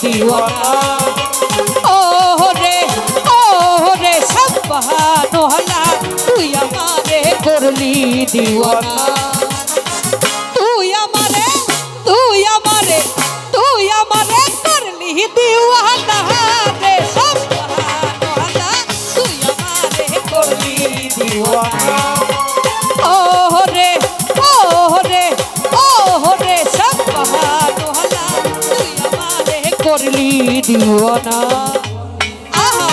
করলি ও রে ও রে ওহানা তুই আমারে করলি দিওয়ানা। করলি দিওয়ানা আহা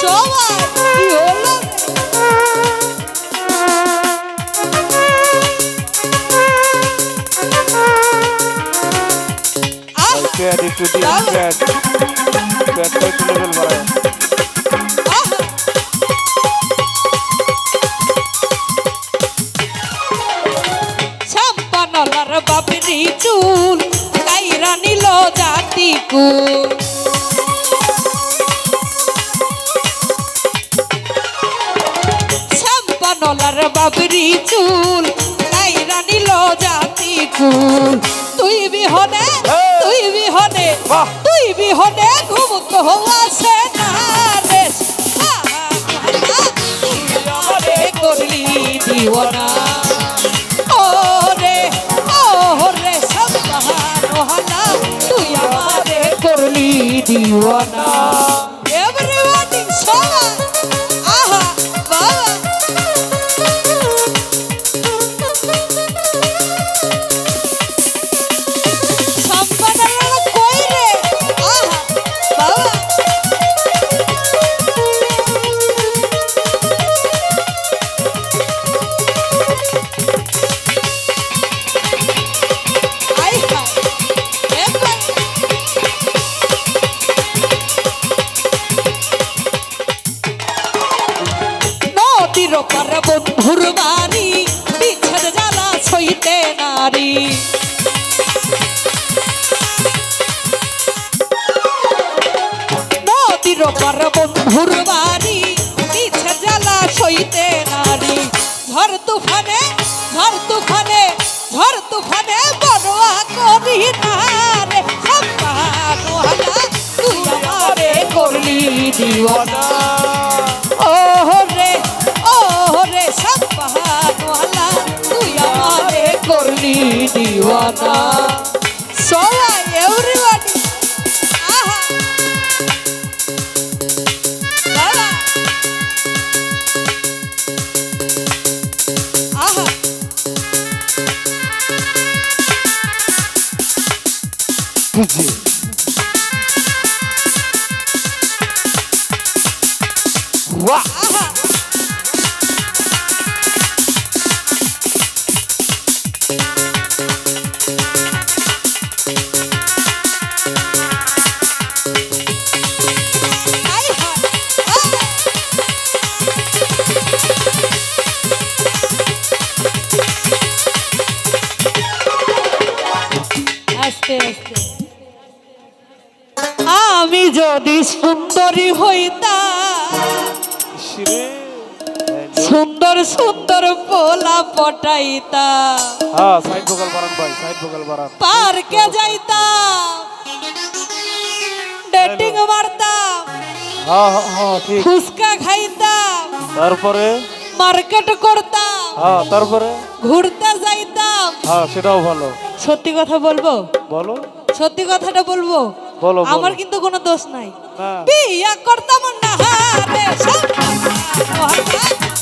সবাই কি হলো রে? আহ, প্যান্ট একটু দিয়ে দাও। জাতি কুল ছাপ্পানলার বাপেরি চুল কাইরা নিল জাতি কুল তুই বিহনে তুই বিহনে বাহ। তুই বিহনে ঘুম কহওয়াছে না রে। করলি দিওয়ানা দিওয়ানা নদীর পার বন্ধুর বাড়ি? বিচ্ছেদ জ্বালা সইতে নারী। নদীর পার বন্ধুর বাড়ি? বিচ্ছেদ জ্বালা সইতে নারী। ঝড় তুফানে ঝড় তুফানে ঝড় তুফানে বড়ুয়া করি না রে। সম্পানো তুই আমারে করলি দিওয়ানা দিওয়ানা সবাই এভরিবডি আহা। বাবা আহা। যদি সুন্দরী হইতা। সুন্দর সুন্দর পোলা পটাইতাম হ্যাঁ সাইড ভোকাল বাড়ান ভাই সাইড ভোকাল বাড়ান পার্কে যাইতা। ডেটিং মারতাম হ্যাঁ হ্যাঁ ঠিক। ফুচকা খাইতাম তারপরে? মার্কেট করতাম হ্যাঁ তারপরে? ঘুরতে যাইতাম হ্যাঁ সেটাও ভালো। সত্যি কথা বলব? বলো। সত্যি কথাটা বলব? বলো, বলো। আমার কিন্তু কোনো দোষ নাই। বিয়া করতাম না রে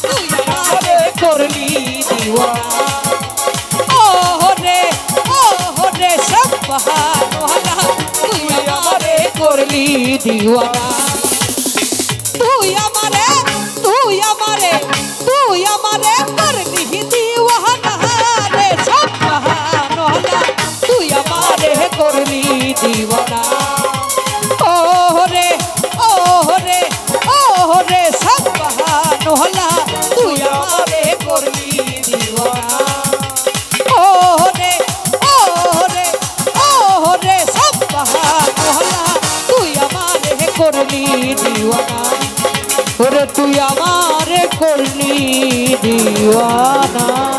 তুই আমারে করলি তুই আমারে করলি তুই আমারে তুই আমারে তুই আমারে করলি ওরে তুই আমারে করলি দিওয়ানা।